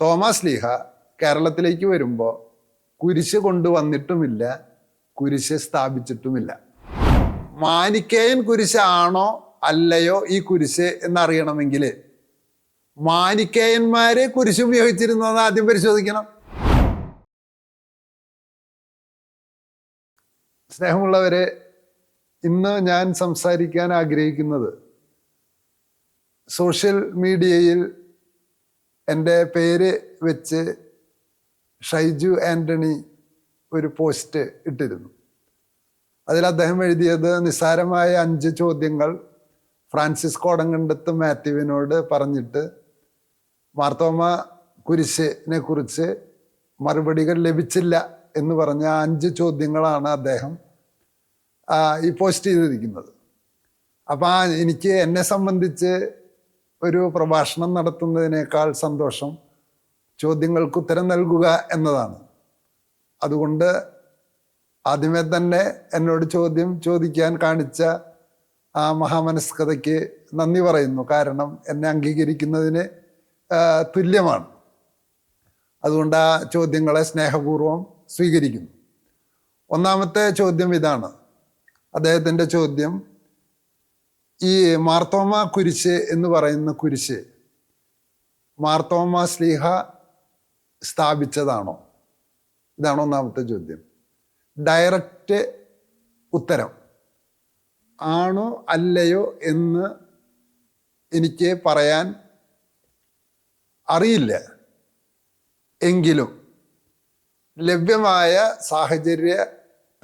Thomas ലീഹ കേരളത്തിലേക്ക് വരുമ്പോൾ കുരിശ് കൊണ്ടുവന്നിട്ടുമില്ല കുരിശ് സ്ഥാപിച്ചിട്ടുമില്ല. മാനിക്കേയൻ കുരിശാണോ അല്ലയോ ഈ കുരിശ് എന്നറിയണമെങ്കിൽ മാനിക്കേയന്മാരെ കുരിശ് ഉപയോഗിച്ചിരുന്നോ എന്ന് ആദ്യം പരിശോധിക്കണം. സ്നേഹമുള്ളവരെ ഇന്ന് ഞാൻ സംസാരിക്കാൻ ആഗ്രഹിക്കുന്നത് സോഷ്യൽ മീഡിയയിൽ എന്റെ പേര് വെച്ച് ഷൈജു ആന്റണി ഒരു പോസ്റ്റ് ഇട്ടിരുന്നു. അതിൽ അദ്ദേഹം എഴുതിയത് നിസ്സാരമായ അഞ്ച് ചോദ്യങ്ങൾ ഫ്രാൻസിസ് കോടങ്കണ്ടത്ത് മാത്യുവിനോട് പറഞ്ഞിട്ട് മാർത്തോമ കുരിശിനെ കുറിച്ച് മറുപടികൾ ലഭിച്ചില്ല എന്ന് പറഞ്ഞ അഞ്ച് ചോദ്യങ്ങളാണ് അദ്ദേഹം ഈ പോസ്റ്റ് ചെയ്തിരിക്കുന്നത്. അപ്പം എനിക്ക് എന്നെ സംബന്ധിച്ച് ഒരു പ്രഭാഷണം നടത്തുന്നതിനേക്കാൾ സന്തോഷം ചോദ്യങ്ങൾക്ക് ഉത്തരം നൽകുക എന്നതാണ്. അതുകൊണ്ട് ആദ്യമേ തന്നെ എന്നോട് ചോദ്യം ചോദിക്കാൻ കാണിച്ച ആ മഹാമനസ്കതയ്ക്ക് നന്ദി പറയുന്നു. കാരണം എന്നെ അംഗീകരിക്കുന്നതിന് തുല്യമാണ്. അതുകൊണ്ട് ആ ചോദ്യങ്ങളെ സ്നേഹപൂർവം സ്വീകരിക്കുന്നു. ഒന്നാമത്തെ ചോദ്യം ഇതാണ്. അദ്ദേഹത്തിന്റെ ചോദ്യം ഈ മാർത്തോമ കുരിശ് എന്ന് പറയുന്ന കുരിശ് മാർത്തോമ സ്ലീഹ സ്ഥാപിച്ചതാണോ? ഇതാണോ ഒന്നാമത്തെ ചോദ്യം. ഡയറക്റ്റ് ഉത്തരം. ആണോ അല്ലയോ എന്ന് എനിക്ക് പറയാൻ അറിയില്ല. എങ്കിലും ലഭ്യമായ സാഹചര്യ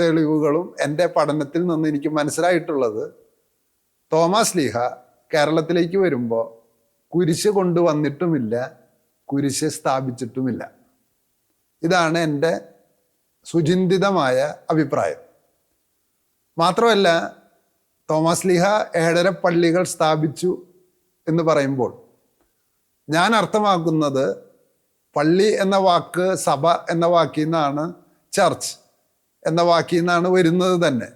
തെളിവുകളും എന്റെ പഠനത്തിൽ നിന്ന് എനിക്ക് മനസ്സിലായിട്ടുള്ളത് തോമസ് ലീഹ കേരളത്തിലേക്ക് വരുമ്പോൾ കുരിശ് കൊണ്ടുവന്നിട്ടുമില്ല കുരിശ് സ്ഥാപിച്ചിട്ടുമില്ല. ഇതാണ് എന്റെ സുചിന്തിതമായ അഭിപ്രായം. മാത്രമല്ല തോമസ് ലീഹ ഏഴര പള്ളികൾ സ്ഥാപിച്ചു എന്ന് പറയുമ്പോൾ ഞാൻ അർത്ഥമാക്കുന്നത് പള്ളി എന്ന വാക്ക് സഭ എന്ന വാക്കിൽ നിന്നാണ് ചർച്ച് എന്ന വാക്കിൽ നിന്നാണ് വരുന്നത് തന്നെ.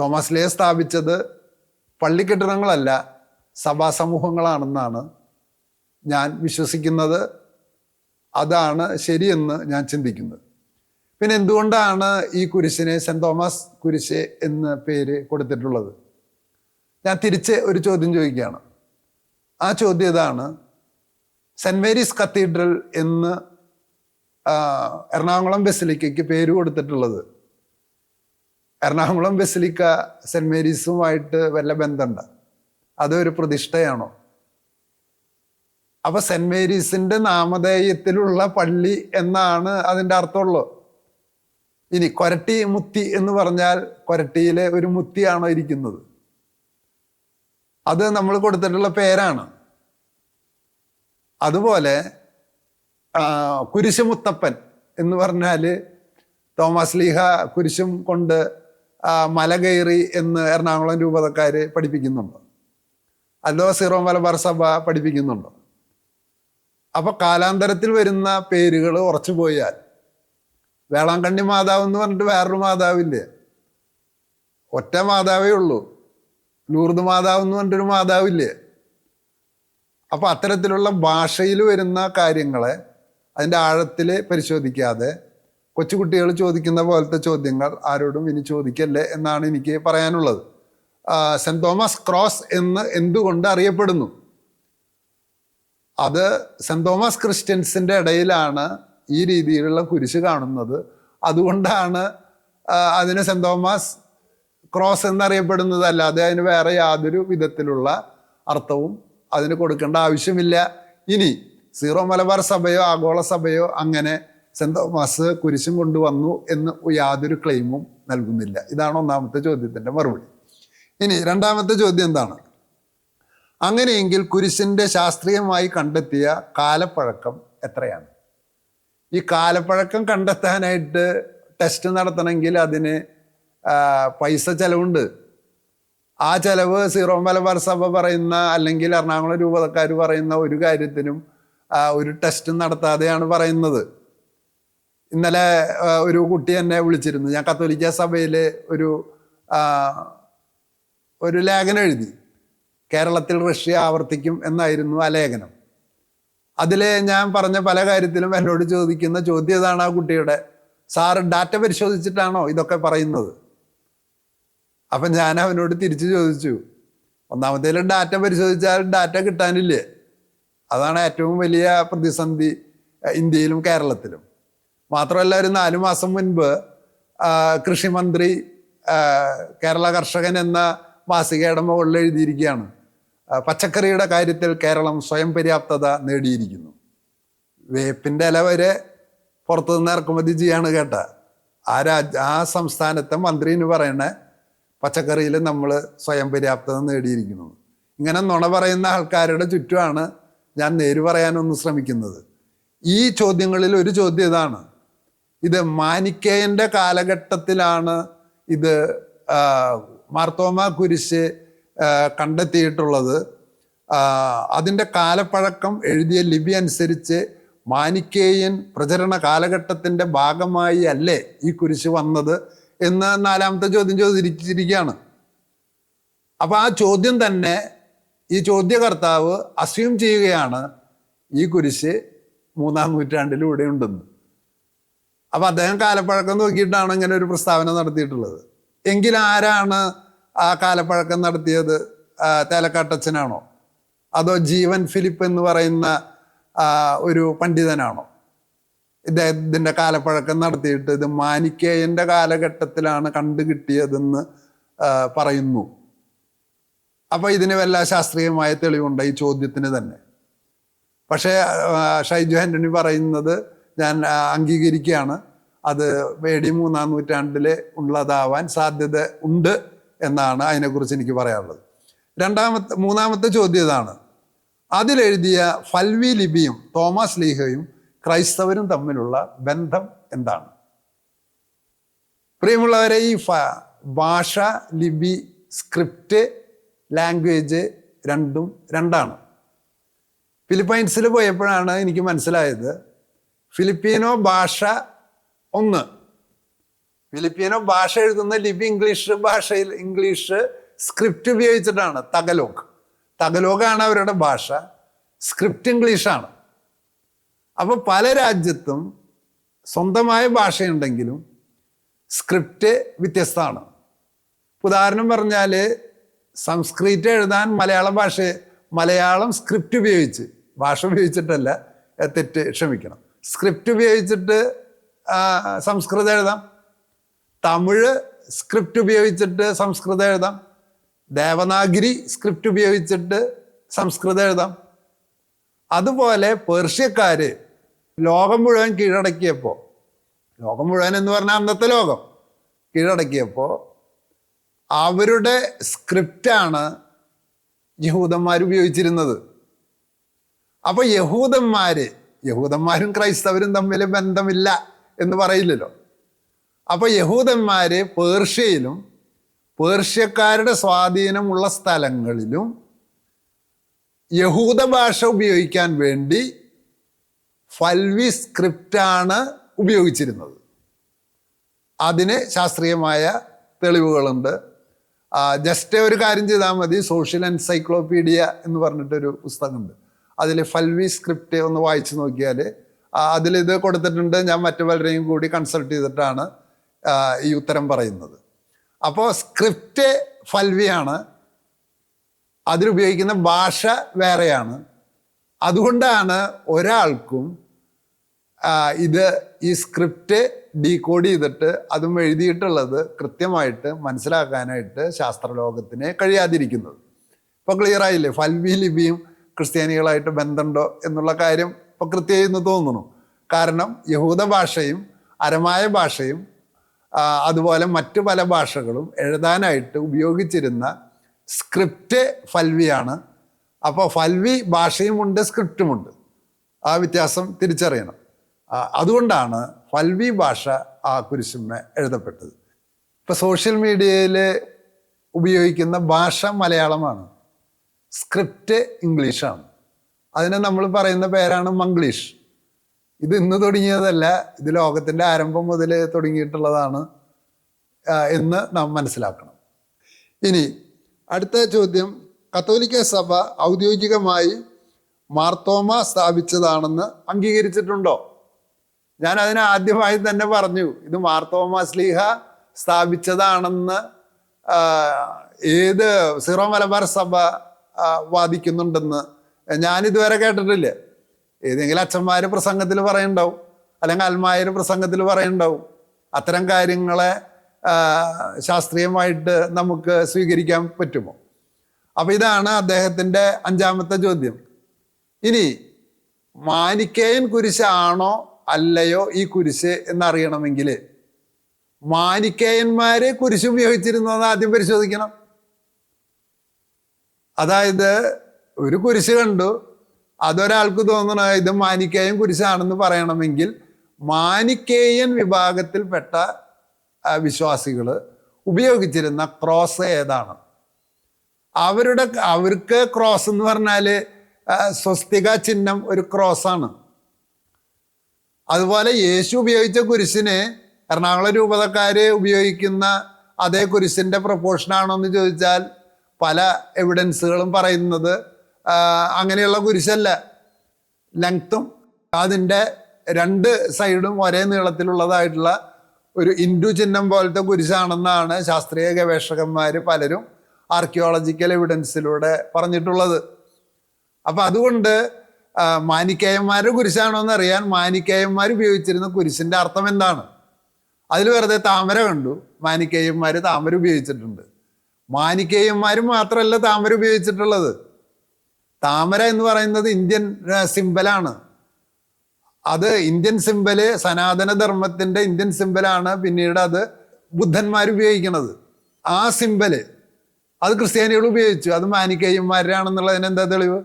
തോമസ് ലീഹ സ്ഥാപിച്ചത് പള്ളി കെട്ടിടങ്ങളല്ല സഭാ സമൂഹങ്ങളാണെന്നാണ് ഞാൻ വിശ്വസിക്കുന്നത്. അതാണ് ശരിയെന്ന് ഞാൻ ചിന്തിക്കുന്നത്. പിന്നെ എന്തുകൊണ്ടാണ് ഈ കുരിശിനെ സെന്റ് തോമസ് കുരിശ് എന്ന് പേര് കൊടുത്തിട്ടുള്ളത്? ഞാൻ തിരിച്ച് ഒരു ചോദ്യം ചോദിക്കുകയാണ്. ആ ചോദ്യം ഇതാണ്. സെന്റ് മേരീസ് കത്തീഡ്രൽ എന്ന് എറണാകുളം ബസിലിക്കയ്ക്ക് പേര് കൊടുത്തിട്ടുള്ളത്. എറണാകുളം ബസിലിക്ക സെന്റ് മേരീസുമായിട്ട് വല്ല ബന്ധമുണ്ട്? അതൊരു പ്രതിഷ്ഠയാണോ? അപ്പൊ സെന്റ് മേരീസിന്റെ നാമധേയത്തിലുള്ള പള്ളി എന്നാണ് അതിന്റെ അർത്ഥമുള്ളൂ. ഇനി കൊരട്ടി മുത്തി എന്ന് പറഞ്ഞാൽ കൊരട്ടിയിലെ ഒരു മുത്തിയാണോ ഇരിക്കുന്നത്? അത് നമ്മൾ കൊടുത്തിട്ടുള്ള പേരാണ്. അതുപോലെ കുരിശുമുത്തപ്പൻ എന്ന് പറഞ്ഞാൽ തോമസ് ലീഹ കുരിശും കൊണ്ട് മല കയറി എന്ന് എറണാകുളം രൂപതക്കാർ പഠിപ്പിക്കുന്നുണ്ട്. അല്ലോ സീറോ മലബാർ സഭ പഠിപ്പിക്കുന്നുണ്ട്. അപ്പൊ കാലാന്തരത്തിൽ വരുന്ന പേരുകൾ ഉറച്ചു പോയാൽ വേളാങ്കണ്ണി മാതാവ് എന്ന് പറഞ്ഞിട്ട് വേറൊരു മാതാവില്ലേ? ഒറ്റ മാതാവേ ഉള്ളൂ. ലൂർദ് മാതാവ് എന്ന് പറഞ്ഞിട്ടൊരു മാതാവില്ലേ? അപ്പൊ അത്തരത്തിലുള്ള ഭാഷയിൽ വരുന്ന കാര്യങ്ങളെ അതിന്റെ ആഴത്തിൽ പരിശോധിക്കാതെ കൊച്ചുകുട്ടികൾ ചോദിക്കുന്ന പോലത്തെ ചോദ്യങ്ങൾ ആരോടും ഇനി ചോദിക്കല്ലേ എന്നാണ് എനിക്ക് പറയാനുള്ളത്. സെന്റ് തോമസ് ക്രോസ് എന്ന് എന്തുകൊണ്ട് അറിയപ്പെടുന്നു? അത് സെന്റ് തോമസ് ക്രിസ്ത്യൻസിന്റെ ഇടയിലാണ് ഈ രീതിയിലുള്ള കുരിശ് കാണുന്നത്. അതുകൊണ്ടാണ് അതിന് സെന്റ് തോമസ് ക്രോസ് എന്നറിയപ്പെടുന്നത്. അല്ലാതെ അതിന് വേറെ യാതൊരു വിധത്തിലുള്ള അർത്ഥവും അതിന് കൊടുക്കേണ്ട ആവശ്യമില്ല. ഇനി സീറോ മലബാർ സഭയോ ആഗോള സഭയോ അങ്ങനെ സെന്റ് തോമസ് കുരിശും കൊണ്ടുവന്നു എന്ന് യാതൊരു ക്ലെയിമും നൽകുന്നില്ല. ഇതാണ് ഒന്നാമത്തെ ചോദ്യത്തിന്റെ മറുപടി. ഇനി രണ്ടാമത്തെ ചോദ്യം എന്താണ്? അങ്ങനെയെങ്കിൽ കുരിശിന്റെ ശാസ്ത്രീയമായി കണ്ടെത്തിയ കാലപ്പഴക്കം എത്രയാണ്? ഈ കാലപ്പഴക്കം കണ്ടെത്താനായിട്ട് ടെസ്റ്റ് നടത്തണമെങ്കിൽ അതിന് പൈസ ചെലവുണ്ട്. ആ ചെലവ് സീറോ മലബാർ സഭ പറയുന്ന അല്ലെങ്കിൽ എറണാകുളം രൂപതക്കാർ പറയുന്ന ഒരു കാര്യത്തിനും ഒരു ടെസ്റ്റും നടത്താതെയാണ് പറയുന്നത്. ഇന്നലെ ഒരു കുട്ടി എന്നെ വിളിച്ചിരുന്നു. ഞാൻ കത്തോലിക്ക സഭയിൽ ഒരു ഒരു ലേഖനം എഴുതി. കേരളത്തിൽ റഷ്യ ആവർത്തിക്കും എന്നായിരുന്നു ആ ലേഖനം. അതിൽ ഞാൻ പറഞ്ഞ പല കാര്യത്തിലും എന്നോട് ചോദിക്കുന്ന ചോദ്യം ഇതാണ് ആ കുട്ടിയുടെ. സാറ് ഡാറ്റ പരിശോധിച്ചിട്ടാണോ ഇതൊക്കെ പറയുന്നത്? അപ്പം ഞാൻ അവനോട് തിരിച്ചു ചോദിച്ചു. ഒന്നാമത്തേൽ ഡാറ്റ പരിശോധിച്ചാൽ ഡാറ്റ കിട്ടാനില്ലേ? അതാണ് ഏറ്റവും വലിയ പ്രതിസന്ധി ഇന്ത്യയിലും കേരളത്തിലും. മാത്രമല്ല ഒരു നാലു മാസം മുൻപ് കൃഷിമന്ത്രി കേരള കർഷകൻ എന്ന മാസികയുടെ മുകളിൽ എഴുതിയിരിക്കുകയാണ്. പച്ചക്കറിയുടെ കാര്യത്തിൽ കേരളം സ്വയം പര്യാപ്തത നേടിയിരിക്കുന്നു. വേപ്പിന്റെ ഇല വരെ പുറത്തുനിന്ന് ഇറക്കുമതി ചെയ്യാണ് കേട്ട. ആ രാജ് ആ സംസ്ഥാനത്തെ മന്ത്രിന് പറയണ പച്ചക്കറിയിൽ നമ്മൾ സ്വയം പര്യാപ്തത നേടിയിരിക്കുന്നു. ഇങ്ങനെ നുണ പറയുന്ന ആൾക്കാരുടെ ചുറ്റുമാണ് ഞാൻ നേര് പറയാനൊന്ന് ശ്രമിക്കുന്നത്. ഈ ചോദ്യങ്ങളിൽ ഒരു ചോദ്യം ഇതാണ്. ഇത് മാനിക്കേയന്റെ കാലഘട്ടത്തിലാണ് ഇത് മാർത്തോമ കുരിശ് കണ്ടെത്തിയിട്ടുള്ളത്. അതിന്റെ കാലപ്പഴക്കം എഴുതിയ ലിപി അനുസരിച്ച് മാനിക്കേയൻ പ്രചരണ കാലഘട്ടത്തിന്റെ ഭാഗമായി അല്ലേ ഈ കുരിശ് വന്നത് എന്ന് നാലാമത്തെ ചോദ്യം ചോദിച്ചിരിക്കുകയാണ്. അപ്പോൾ ആ ചോദ്യം തന്നെ ഈ ചോദ്യകർത്താവ് അസ്യൂം ചെയ്യുകയാണ് ഈ കുരിശ് മൂന്നാം നൂറ്റാണ്ടിലൂടെ ഉണ്ടെന്ന്. അപ്പൊ അദ്ദേഹം കാലപ്പഴക്കം നോക്കിയിട്ടാണ് ഇങ്ങനെ ഒരു പ്രസ്താവന നടത്തിയിട്ടുള്ളത്. എങ്കിൽ ആരാണ് ആ കാലപ്പഴക്കം നടത്തിയത്? തേലക്കാട്ടച്ഛനാണോ? അതോ ജീവൻ ഫിലിപ്പ് എന്ന് പറയുന്ന ഒരു പണ്ഡിതനാണോ? ഇദ്ദേഹത്തിന്റെ കാലപ്പഴക്കം നടത്തിയിട്ട് ഇത് മാനിക്കേയന്റെ കാലഘട്ടത്തിലാണ് കണ്ടുകിട്ടിയതെന്ന് പറയുന്നു. അപ്പോൾ ഇതിന് വല്ല ശാസ്ത്രീയമായ തെളിവുണ്ട് ഈ ചോദ്യത്തിന് തന്നെ? പക്ഷേ ഷൈജു ആന്റണി പറയുന്നത് ഞാൻ അംഗീകരിക്കുകയാണ്. അത് ഡി മൂന്നാം നൂറ്റാണ്ടിൽ ഉള്ളതാവാൻ സാധ്യത ഉണ്ട് എന്നാണ് അതിനെക്കുറിച്ച് എനിക്ക് പറയാനുള്ളത്. രണ്ടാമത്തെ മൂന്നാമത്തെ ചോദ്യം ഇതാണ്. അതിലെഴുതിയ ഫൽവി ലിപിയും തോമസ് ലീഹയും ക്രൈസ്തവരും തമ്മിലുള്ള ബന്ധം എന്താണ്? പ്രിയമുള്ളവരെ ഈ ഭാഷ ലിപി സ്ക്രിപ്റ്റ് ലാംഗ്വേജ് രണ്ടും രണ്ടാണ്. ഫിലിപ്പൈൻസിൽ പോയപ്പോഴാണ് എനിക്ക് മനസ്സിലായത് ഫിലിപ്പീനോ ഭാഷ ഒന്ന്. ഫിലിപ്പീനോ ഭാഷ എഴുതുന്ന ലിപി ഇംഗ്ലീഷ് ഭാഷയിൽ ഇംഗ്ലീഷ് സ്ക്രിപ്റ്റ് ഉപയോഗിച്ചിട്ടാണ് തകലോക്ക് തകലോക്കാണ് അവരുടെ ഭാഷ സ്ക്രിപ്റ്റ് ഇംഗ്ലീഷാണ്. അപ്പോൾ പല രാജ്യത്തും സ്വന്തമായ ഭാഷയുണ്ടെങ്കിലും സ്ക്രിപ്റ്റ് വ്യത്യസ്തമാണ്. ഉദാഹരണം പറഞ്ഞാൽ സംസ്കൃതം എഴുതാൻ മലയാള ഭാഷ മലയാളം സ്ക്രിപ്റ്റ് ഉപയോഗിച്ച് ഭാഷ ഉപയോഗിച്ചിട്ടല്ല തെറ്റ് ക്ഷമിക്കണം. സ്ക്രിപ്റ്റ് ഉപയോഗിച്ചിട്ട് സംസ്കൃതം എഴുതാം. തമിഴ് സ്ക്രിപ്റ്റ് ഉപയോഗിച്ചിട്ട് സംസ്കൃതം എഴുതാം. ദേവനാഗിരി സ്ക്രിപ്റ്റ് ഉപയോഗിച്ചിട്ട് സംസ്കൃതം എഴുതാം. അതുപോലെ പേർഷ്യക്കാർ ലോകം മുഴുവൻ കീഴടക്കിയപ്പോൾ ലോകം മുഴുവൻ എന്ന് പറഞ്ഞാൽ അന്നത്തെ ലോകം കീഴടക്കിയപ്പോൾ അവരുടെ സ്ക്രിപ്റ്റാണ് യഹൂദന്മാർ ഉപയോഗിച്ചിരുന്നത്. അപ്പോൾ യഹൂദന്മാര് യഹൂദന്മാരും ക്രൈസ്തവരും തമ്മിൽ ബന്ധമില്ല എന്ന് പറയില്ലല്ലോ. അപ്പോൾ യഹൂദന്മാർ പേർഷ്യയിലും പേർഷ്യക്കാരുടെ സ്വാധീനമുള്ള സ്ഥലങ്ങളിലും യഹൂദ ഭാഷ ഉപയോഗിക്കാൻ വേണ്ടി ഫൽവി സ്ക്രിപ്റ്റാണ് ഉപയോഗിച്ചിരുന്നത്. അതിന് ശാസ്ത്രീയമായ തെളിവുകളുണ്ട്. ജസ്റ്റ് ഒരു കാര്യം ചെയ്താൽ മതി. സോഷ്യൽ എൻസൈക്ലോപീഡിയ എന്ന് പറഞ്ഞിട്ടൊരു പുസ്തകമുണ്ട്. അതിൽ ഫൽവി സ്ക്രിപ്റ്റ് ഒന്ന് വായിച്ചു നോക്കിയാൽ അതിലിത് കൊടുത്തിട്ടുണ്ട്. ഞാൻ മറ്റു പലരെയും കൂടി കൺസൾട്ട് ചെയ്തിട്ടാണ് ഈ ഉത്തരം പറയുന്നത്. അപ്പോൾ സ്ക്രിപ്റ്റ് ഫൽവിയാണ്. അതിലുപയോഗിക്കുന്ന ഭാഷ വേറെയാണ്. അതുകൊണ്ടാണ് ഒരാൾക്കും ഇത് ഈ സ്ക്രിപ്റ്റ് ഡീകോഡ് ചെയ്തിട്ട് അതും എഴുതിയിട്ടുള്ളത് കൃത്യമായിട്ട് മനസ്സിലാക്കാനായിട്ട് ശാസ്ത്രലോകത്തിന് കഴിയാതിരിക്കുന്നത്. ഇപ്പോൾ ക്ലിയർ ആയില്ലേ? ഫൽവി ലിപിയും ക്രിസ്ത്യാനികളായിട്ട് ബന്ധമുണ്ടോ എന്നുള്ള കാര്യം ഇപ്പോൾ കൃത്യമായി എന്ന് തോന്നുന്നു. കാരണം യഹൂദ ഭാഷയും അരമായ ഭാഷയും അതുപോലെ മറ്റു പല ഭാഷകളും എഴുതാനായിട്ട് ഉപയോഗിച്ചിരുന്ന സ്ക്രിപ്റ്റ് ഫൽവിയാണ്. അപ്പോൾ ഫൽവി ഭാഷയും ഭാഷയുമുണ്ട് സ്ക്രിപ്റ്റുമുണ്ട്. ആ വ്യത്യാസം തിരിച്ചറിയണം. അതുകൊണ്ടാണ് ഫൽവി ഭാഷ ആ കുരിശുമ്മ എഴുതപ്പെട്ടത്. ഇപ്പോൾ സോഷ്യൽ മീഡിയയിൽ ഉപയോഗിക്കുന്ന ഭാഷ മലയാളമാണ്. സ്ക്രിപ്റ്റ് ഇംഗ്ലീഷാണ്. അതിനെ നമ്മൾ പറയുന്ന പേരാണ് മംഗ്ലീഷ്. ഇത് ഇന്ന് തുടങ്ങിയതല്ല ഇത് ലോകത്തിന്റെ ആരംഭം മുതൽ തുടങ്ങിയിട്ടുള്ളതാണ് എന്ന് നാം മനസ്സിലാക്കണം. ഇനി അടുത്ത ചോദ്യം. കത്തോലിക്ക സഭ ഔദ്യോഗികമായി മാർത്തോമ സ്ഥാപിച്ചതാണെന്ന് അംഗീകരിച്ചിട്ടുണ്ടോ? ഞാൻ അതിന് ആദ്യമായി തന്നെ പറഞ്ഞു. ഇത് മാർത്തോമ സ്ലീഹ സ്ഥാപിച്ചതാണെന്ന് ഏത് സിറോ മലബാർ സഭ വാദിക്കുന്നുണ്ടെന്ന്. ഞാനിതുവരെ കേട്ടിട്ടില്ല. ഏതെങ്കിലും അച്ഛന്മാർ പ്രസംഗത്തിൽ പറയുണ്ടാവും. അല്ലെങ്കിൽ അൽമായർ പ്രസംഗത്തിൽ പറയുണ്ടാവും. അത്തരം കാര്യങ്ങളെ ശാസ്ത്രീയമായിട്ട് നമുക്ക് സ്വീകരിക്കാൻ പറ്റുമോ? അപ്പോൾ ഇതാണ് അദ്ദേഹത്തിന്റെ അഞ്ചാമത്തെ ചോദ്യം. ഇനി മാനിക്കേയൻ കുരിശാണോ അല്ലയോ ഈ കുരിശ് എന്നറിയണമെങ്കിൽ മാനിക്കേയന്മാരെ കുരിശ് ഉപയോഗിച്ചിരുന്നതെന്ന് ആദ്യം പരിശോധിക്കണം. അതായത് ഒരു കുരിശ് കണ്ടു. അതൊരാൾക്ക് തോന്നണ ഇത് മാനിക്കേയൻ കുരിശാണെന്ന് പറയണമെങ്കിൽ മാനിക്കേയൻ വിഭാഗത്തിൽപ്പെട്ട വിശ്വാസികൾ ഉപയോഗിച്ചിരുന്ന ക്രോസ് ഏതാണ്? അവരുടെ അവർക്ക് ക്രോസ് എന്ന് പറഞ്ഞാൽ സ്വസ്തിക ചിഹ്നം ഒരു ക്രോസാണ്. അതുപോലെ യേശു ഉപയോഗിച്ച കുരിശിന് എറണാകുളം രൂപതക്കാര് ഉപയോഗിക്കുന്ന അതേ കുരിശിന്റെ പ്രൊപ്പോർഷൻ ആണോ എന്ന് ചോദിച്ചാൽ പല എവിഡൻസുകളും പറയുന്നത് അങ്ങനെയുള്ള കുരിശല്ല. ലെങ്ത്തും അതിന്റെ രണ്ട് സൈഡും ഒരേ നീളത്തിലുള്ളതായിട്ടുള്ള ഒരു ഇൻഡു ചിഹ്നം പോലത്തെ കുരിശാണെന്നാണ് ശാസ്ത്രീയ ഗവേഷകന്മാർ പലരും ആർക്കിയോളജിക്കൽ എവിഡൻസിലൂടെ പറഞ്ഞിട്ടുള്ളത്. അപ്പോൾ അതുകൊണ്ട് മാനിക്കേയന്മാരുടെ കുരിശാണോ എന്നറിയാൻ മാനിക്കേയന്മാർ ഉപയോഗിച്ചിരുന്ന കുരിശിന്റെ അർത്ഥം എന്താണ്? അതിൽ വെറുതെ താമര കണ്ടു. മാനിക്കേയന്മാർ താമര ഉപയോഗിച്ചിട്ടുണ്ട്. മാനിക്കേയന്മാർ മാത്രമല്ല താമര ഉപയോഗിച്ചിട്ടുള്ളത്. താമര എന്ന് പറയുന്നത് ഇന്ത്യൻ സിംബലാണ് അത് ഇന്ത്യൻ സിംബൽ സനാതന ധർമ്മത്തിന്റെ ഇന്ത്യൻ സിംബലാണ് പിന്നീട് അത് ബുദ്ധന്മാർ ഉപയോഗിക്കുന്നത് ആ സിംബൽ അത് ക്രിസ്ത്യാനികൾ ഉപയോഗിച്ചു. അത് മാനിക്കേയന്മാരാണെന്നുള്ളതിന് എന്താ തെളിവ്?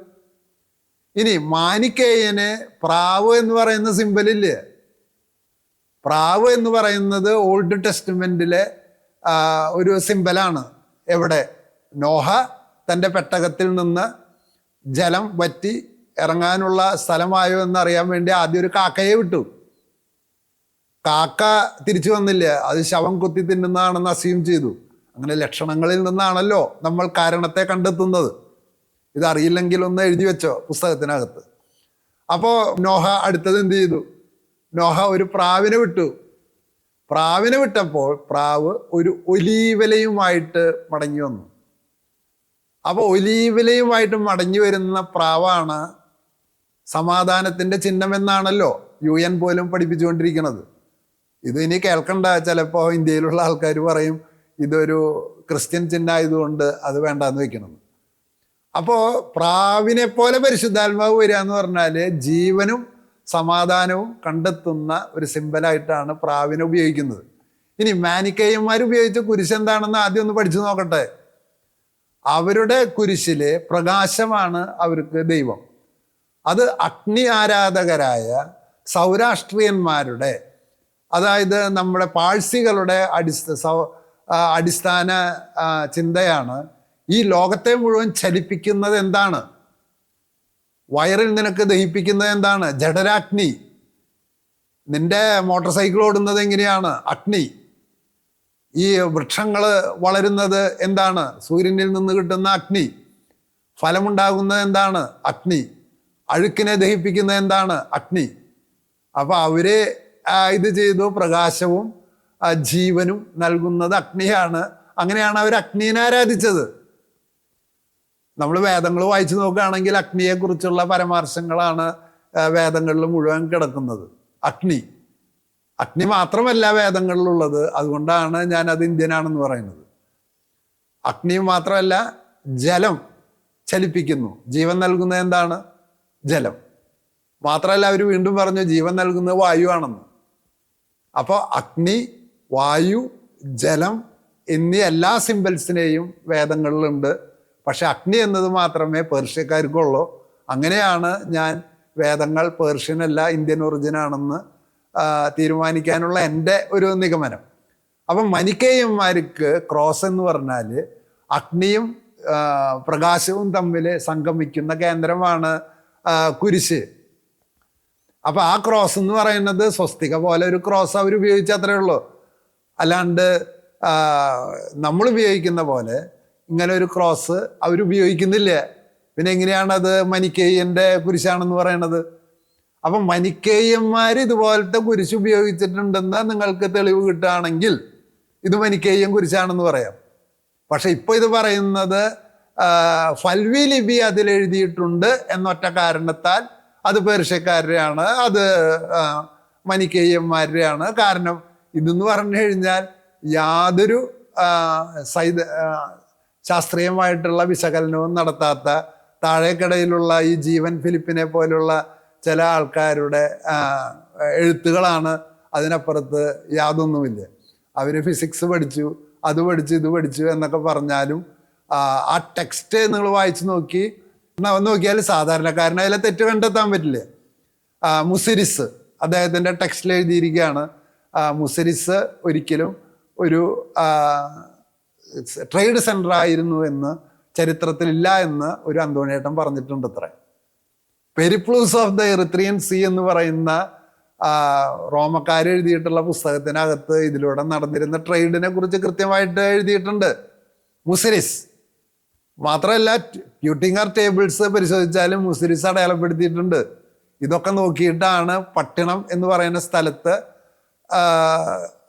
ഇനി മാനിക്കേയന് പ്രാവ് എന്ന് പറയുന്ന സിംബലില്ലേ പ്രാവ് എന്ന് പറയുന്നത് ഓൾഡ് ടെസ്റ്റ്മെന്റിലെ ഒരു സിംബലാണ് എവിടെ? നോഹ തന്റെ പെട്ടകത്തിൽ നിന്ന് ജലം വറ്റി ഇറങ്ങാനുള്ള സ്ഥലമായോ എന്നറിയാൻ വേണ്ടി ആദ്യം ഒരു കാക്കയെ വിട്ടു. കാക്ക തിരിച്ചു വന്നില്ല. അത് ശവം കുത്തി തിന്നുന്നതാണെന്ന് അസ്യൂം ചെയ്തു. അങ്ങനെ ലക്ഷണങ്ങളിൽ നിന്നാണല്ലോ നമ്മൾ കാരണത്തെ കണ്ടെത്തുന്നത്. ഇതറിയില്ലെങ്കിൽ ഒന്ന് എഴുതി വെച്ചോ പുസ്തകത്തിനകത്ത്. അപ്പോൾ നോഹ അടുത്തത് എന്ത് ചെയ്തു? നോഹ ഒരു പ്രാവിനെ വിട്ടു. പ്രാവിനെ വിട്ടപ്പോൾ പ്രാവ് ഒരു ഒലീവലയുമായിട്ട് മടങ്ങി വന്നു. അപ്പോൾ ഒലീവലയുമായിട്ട് മടങ്ങി വരുന്ന പ്രാവാണ് സമാധാനത്തിന്റെ ചിഹ്നം എന്നാണല്ലോ യു എൻ പോലും പഠിപ്പിച്ചുകൊണ്ടിരിക്കുന്നത് ഇത് ഇനി കേൾക്കണ്ട ചിലപ്പോൾ ഇന്ത്യയിലുള്ള ആൾക്കാർ പറയും ഇതൊരു ക്രിസ്ത്യൻ ചിഹ്നമായതുകൊണ്ട് അത് വേണ്ടാന്ന് വെക്കണം അപ്പോൾ പ്രാവിനെ പോലെ പരിശുദ്ധാത്മാവ് വരിക എന്ന് പറഞ്ഞാൽ ജീവനും സമാധാനവും കണ്ടെത്തുന്ന ഒരു സിമ്പലായിട്ടാണ് പ്രാവിനെ ഉപയോഗിക്കുന്നത്. ഇനി മാനിക്കയ്യന്മാർ ഉപയോഗിച്ച കുരിശ് എന്താണെന്ന് ആദ്യം ഒന്ന് പഠിച്ചു നോക്കട്ടെ. അവരുടെ കുരിശിലെ പ്രകാശമാണ് അവർക്ക് ദൈവം. അത് അഗ്നി ആരാധകരായ സൗരാഷ്ട്രീയന്മാരുടെ അതായത് നമ്മുടെ പാഴ്സികളുടെ അടിസ്ഥ സൗ അടിസ്ഥാന ചിന്തയാണ് ഈ ലോകത്തെ മുഴുവൻ ചലിപ്പിക്കുന്നത് എന്താണ്? വയറിൽ നിനക്ക് ദഹിപ്പിക്കുന്നത് എന്താണ്? ജഡരാഗ്നി നിന്റെ മോട്ടോർ സൈക്കിൾ ഓടുന്നത് എങ്ങനെയാണ്? അഗ്നി. ഈ വൃക്ഷങ്ങൾ വളരുന്നത് എന്താണ്? സൂര്യനിൽ നിന്ന് കിട്ടുന്ന അഗ്നി. ഫലമുണ്ടാകുന്നത് എന്താണ്? അഗ്നി. അഴുക്കിനെ ദഹിപ്പിക്കുന്നത് എന്താണ്? അഗ്നി. അപ്പോൾ അവരെ ഇത് ചെയ്തു. പ്രകാശവും ജീവനും നൽകുന്നത് അഗ്നിയാണ്. അങ്ങനെയാണ് അവർ അഗ്നിയെ ആരാധിച്ചത്. നമ്മൾ വേദങ്ങൾ വായിച്ചു നോക്കുകയാണെങ്കിൽ അഗ്നിയെക്കുറിച്ചുള്ള പരാമർശങ്ങളാണ് വേദങ്ങളിൽ മുഴുവൻ കിടക്കുന്നത്. അഗ്നി. അഗ്നി മാത്രമല്ല വേദങ്ങളിലുള്ളത്. അതുകൊണ്ടാണ് ഞാൻ അത് ഇന്ത്യനാണെന്ന് പറയുന്നത്. അഗ്നി മാത്രമല്ല ജലം ചലിപ്പിക്കുന്നു. ജീവൻ നൽകുന്നത് എന്താണ്? ജലം. മാത്രമല്ല അവർ വീണ്ടും പറഞ്ഞു ജീവൻ നൽകുന്നത് വായുവാണെന്ന് അപ്പോൾ അഗ്നി വായു ജലം എന്നീ എല്ലാ സിമ്പിൾസിനെയും വേദങ്ങളിലുണ്ട്. പക്ഷെ അഗ്നി എന്നത് മാത്രമേ പേർഷ്യക്കാർക്കുള്ളൂ. അങ്ങനെയാണ് ഞാൻ വേദങ്ങൾ പേർഷ്യനല്ല ഇന്ത്യൻ ഒറിജിനാണെന്ന് തീരുമാനിക്കാനുള്ള എന്റെ ഒരു നിഗമനം. അപ്പം മനിക്കേയന്മാർക്ക് ക്രോസ് എന്ന് പറഞ്ഞാൽ അഗ്നിയും പ്രകാശവും തമ്മിൽ സംഗമിക്കുന്ന കേന്ദ്രമാണ് കുരിശ്. അപ്പോൾ ആ ക്രോസ് എന്ന് പറയുന്നത് സ്വസ്തിക പോലെ ഒരു ക്രോസ് അവർ ഉപയോഗിച്ചത്രേ ഉള്ളൂ. അല്ലാണ്ട് നമ്മൾ ഉപയോഗിക്കുന്ന പോലെ ഇങ്ങനെ ഒരു ക്രോസ് അവർ ഉപയോഗിക്കുന്നില്ല പിന്നെ എങ്ങനെയാണ് അത് മനിക്കേയന്റെ കുരിശാണെന്ന് പറയണത്? അപ്പം മനിക്കേയന്മാർ ഇതുപോലത്തെ കുരിശ് ഉപയോഗിച്ചിട്ടുണ്ടെന്ന് നിങ്ങൾക്ക് തെളിവ് കിട്ടുകയാണെങ്കിൽ ഇത് മനിക്കേയം കുരിശാണെന്ന് പറയാം. പക്ഷെ ഇപ്പോൾ ഇത് പറയുന്നത് ഫൽവി ലിപി അതിൽ എഴുതിയിട്ടുണ്ട് എന്നൊറ്റ കാരണത്താൽ അത് പേർഷ്യക്കാരുടെയാണ് അത് മനിക്കേയന്മാരുടെയാണ് കാരണം. ഇതെന്ന് പറഞ്ഞു കഴിഞ്ഞാൽ യാതൊരു സൈത ശാസ്ത്രീയമായിട്ടുള്ള വിശകലനവും നടത്താത്ത താഴേക്കടയിലുള്ള ഈ ജീവൻ ഫിലിപ്പിനെ പോലുള്ള ചില ആൾക്കാരുടെ എഴുത്തുകളാണ് അതിനപ്പുറത്ത് യാതൊന്നുമില്ല. അവർ ഫിസിക്സ് പഠിച്ചു അത് പഠിച്ചു ഇത് പഠിച്ചു എന്നൊക്കെ പറഞ്ഞാലും ആ, ടെക്സ്റ്റ് നിങ്ങൾ വായിച്ചു നോക്കി നോക്കിയാൽ സാധാരണക്കാരന് അതിലെ തെറ്റ് കണ്ടെത്താൻ പറ്റില്ല. മുസിരിസ് അദ്ദേഹത്തിന്റെ ടെക്സ്റ്റിൽ എഴുതിയിരിക്കുകയാണ് മുസിരിസ് ഒരിക്കലും ഒരു ട്രേഡ് സെന്റർ ആയിരുന്നു എന്ന് ചരിത്രത്തിലില്ല എന്ന് ഒരു അന്തോണിയേട്ടൻ പറഞ്ഞിട്ടുണ്ട് അത്ര Periplus of the Erythraean Sea എന്ന് പറയുന്ന റോമക്കാർ എഴുതിയിട്ടുള്ള പുസ്തകത്തിനകത്ത് ഇതിലൂടെ നടന്നിരുന്ന ട്രേഡിനെ കുറിച്ച് കൃത്യമായിട്ട് എഴുതിയിട്ടുണ്ട്. മുസിരിസ് മാത്രമല്ല ക്യൂട്ടിംഗർ ടേബിൾസ് പരിശോധിച്ചാലും മുസിരിസ് അടയാളപ്പെടുത്തിയിട്ടുണ്ട്. ഇതൊക്കെ നോക്കിയിട്ടാണ് പട്ടിണം എന്ന് പറയുന്ന സ്ഥലത്ത്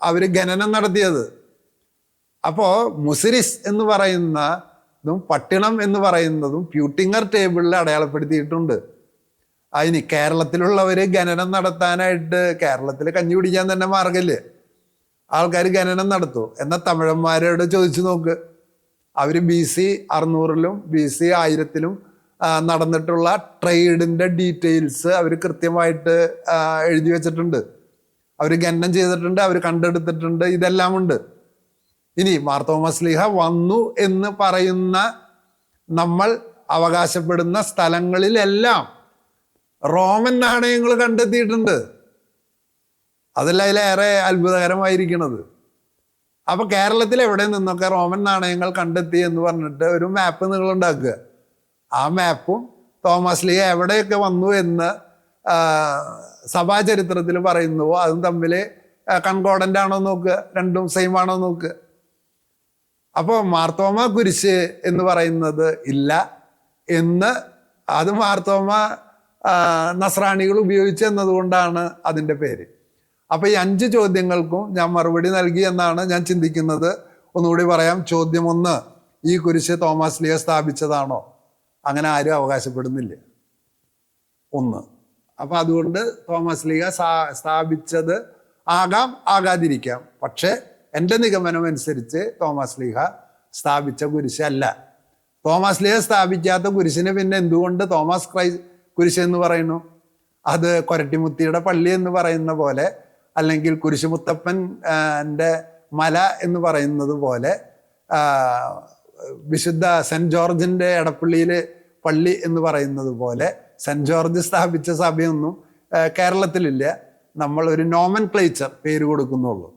അവർ ഖനനം നടത്തിയത്. അപ്പോൾ മുസിരിസ് എന്ന് പറയുന്നതും പട്ടിണം എന്ന് പറയുന്നതും പ്യൂട്ടിങ്ങർ ടേബിളിൽ അടയാളപ്പെടുത്തിയിട്ടുണ്ട്. അതിന് കേരളത്തിലുള്ളവർ ഖനനം നടത്താനായിട്ട് കേരളത്തിൽ കഞ്ഞി പിടിക്കാൻ തന്നെ മാർഗമില്ലേ? ആൾക്കാർ ഖനനം നടത്തും. എന്നാൽ തമിഴന്മാരോട് ചോദിച്ചു നോക്ക്. അവർ ബി സി അറുന്നൂറിലും ബി സി ആയിരത്തിലും നടന്നിട്ടുള്ള ട്രേഡിന്റെ ഡീറ്റെയിൽസ് അവർ കൃത്യമായിട്ട് എഴുതി വെച്ചിട്ടുണ്ട്. അവർ ഖനനം ചെയ്തിട്ടുണ്ട് അവർ കണ്ടെടുത്തിട്ടുണ്ട് ഇതെല്ലാം ഉണ്ട് ഇനി മാർത്തോമസ് ലീഹ വന്നു എന്ന് പറയുന്ന നമ്മൾ അവകാശപ്പെടുന്ന സ്ഥലങ്ങളിലെല്ലാം റോമൻ നാണയങ്ങൾ കണ്ടെത്തിയിട്ടുണ്ട്. അതല്ല അതിലേറെ അത്ഭുതകരമായിരിക്കുന്നത് അപ്പൊ കേരളത്തിൽ എവിടെ നിന്നൊക്കെ റോമൻ നാണയങ്ങൾ കണ്ടെത്തി എന്ന് പറഞ്ഞിട്ട് ഒരു മാപ്പ് നിങ്ങൾ ഉണ്ടാക്കുക ആ മാപ്പും തോമസ് ലീ എവിടെയൊക്കെ വന്നു എന്ന് സഭാചരിത്രത്തിൽ പറയുന്നുവോ? അതും തമ്മിൽ കൺകോഡന്റ് ആണോ നോക്കുക. രണ്ടും സെയിം ആണോ നോക്കുക. അപ്പോൾ മാർത്തോമ കുരിശ് എന്ന് പറയുന്നത് ഇല്ല എന്ന് അത് മാർത്തോമ നസ്രാണികൾ ഉപയോഗിച്ചു എന്നതുകൊണ്ടാണ് അതിന്റെ പേര്. അപ്പോൾ ഈ അഞ്ച് ചോദ്യങ്ങൾക്കും ഞാൻ മറുപടി നൽകി എന്നാണ് ഞാൻ ചിന്തിക്കുന്നത്. ഒന്നുകൂടി പറയാം ചോദ്യം ഒന്ന് ഈ കുരിശ് തോമസ് ലിയ സ്ഥാപിച്ചതാണോ? അങ്ങനെ ആരും അവകാശപ്പെടുന്നില്ല. ഒന്ന്. അപ്പം അതുകൊണ്ട് തോമസ് ലിയ സ്ഥാപിച്ചത് ആകാം ആകാതിരിക്കാം. പക്ഷേ എന്റെ നിഗമനം അനുസരിച്ച് തോമസ് ലീഹ സ്ഥാപിച്ച കുരിശല്ല തോമസ് ലീഹ സ്ഥാപിക്കാത്ത കുരിശിന് പിന്നെ എന്തുകൊണ്ട് തോമസ് ക്രൈ കുരിശ് എന്ന് പറയുന്നു? അത് കൊരട്ടിമുത്തിയുടെ പള്ളി എന്ന് പറയുന്ന പോലെ അല്ലെങ്കിൽ കുരിശുമുത്തപ്പൻ എന്റെ മല എന്ന് പറയുന്നത് പോലെ വിശുദ്ധ സെന്റ് ജോർജിന്റെ എടപ്പള്ളിയിൽ പള്ളി എന്ന് പറയുന്നത് പോലെ സെന്റ് ജോർജ് സ്ഥാപിച്ച സഭയൊന്നും കേരളത്തിലില്ല. നമ്മൾ ഒരു നോമൻ ക്ലേച്ചർ പേര് കൊടുക്കുന്നുള്ളൂ.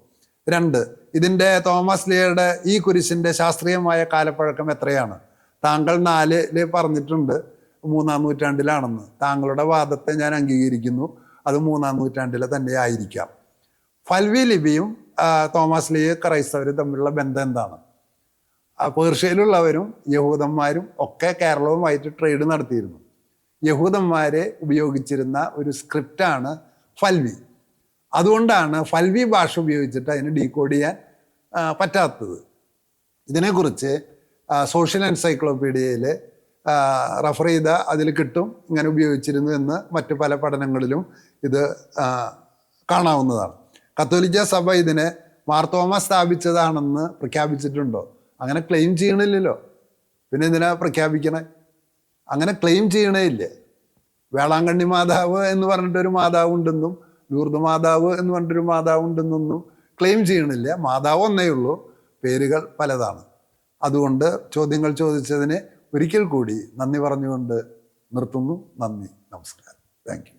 രണ്ട് ഇതിന്റെ തോമസ് ലിയയുടെ ഈ കുരിശിന്റെ ശാസ്ത്രീയമായ കാലപ്പഴക്കം എത്രയാണ്? താങ്കൾ നാലിൽ പറഞ്ഞിട്ടുണ്ട് മൂന്നാം നൂറ്റാണ്ടിലാണെന്ന്. താങ്കളുടെ വാദത്തെ ഞാൻ അംഗീകരിക്കുന്നു അത് മൂന്നാം നൂറ്റാണ്ടിലെ തന്നെ ആയിരിക്കാം. ഫൽവി ലിപിയും തോമസ് ലിയ ക്രൈസ്തവരും തമ്മിലുള്ള ബന്ധം എന്താണ്? പേർഷ്യയിലുള്ളവരും യഹൂദന്മാരും ഒക്കെ കേരളവുമായിട്ട് ട്രേഡ് നടത്തിയിരുന്നു. യഹൂദന്മാരെ ഉപയോഗിച്ചിരുന്ന ഒരു സ്ക്രിപ്റ്റാണ് ഫൽവി. അതുകൊണ്ടാണ് ഫൽവി ഭാഷ ഉപയോഗിച്ചിട്ട് അതിനെ ഡീകോഡ് ചെയ്യാൻ പറ്റാത്തത്. ഇതിനെക്കുറിച്ച് സോഷ്യൽ എൻസൈക്ലോപീഡിയയിൽ റഫർ ചെയ്ത അതിൽ കിട്ടും ഇങ്ങനെ ഉപയോഗിച്ചിരുന്നു എന്ന് മറ്റു പല പഠനങ്ങളിലും ഇത് കാണാവുന്നതാണ്. കത്തോലിക്ക സഭ ഇതിനെ മാർത്തോമ സ്ഥാപിച്ചതാണെന്ന് പ്രഖ്യാപിച്ചിട്ടുണ്ടോ? അങ്ങനെ ക്ലെയിം ചെയ്യണില്ലല്ലോ. പിന്നെ എന്തിനാ പ്രഖ്യാപിക്കണേ? അങ്ങനെ ക്ലെയിം ചെയ്യണേ ഇല്ലേ? വേളാങ്കണ്ണി മാതാവ് എന്ന് പറഞ്ഞിട്ടൊരു മാതാവ് ഉണ്ടെന്നും ലൂർദ് മാതാവ് എന്ന് പറഞ്ഞിട്ടൊരു മാതാവ് ഉണ്ടെന്നൊന്നും ക്ലെയിം ചെയ്യണില്ല. മാതാവ് ഒന്നേ ഉള്ളൂ. പേരുകൾ പലതാണ്. അതുകൊണ്ട് ചോദ്യങ്ങൾ ചോദിച്ചതിന് ഒരിക്കൽ കൂടി നന്ദി പറഞ്ഞുകൊണ്ട് നിർത്തുന്നു. നന്ദി. നമസ്കാരം. താങ്ക്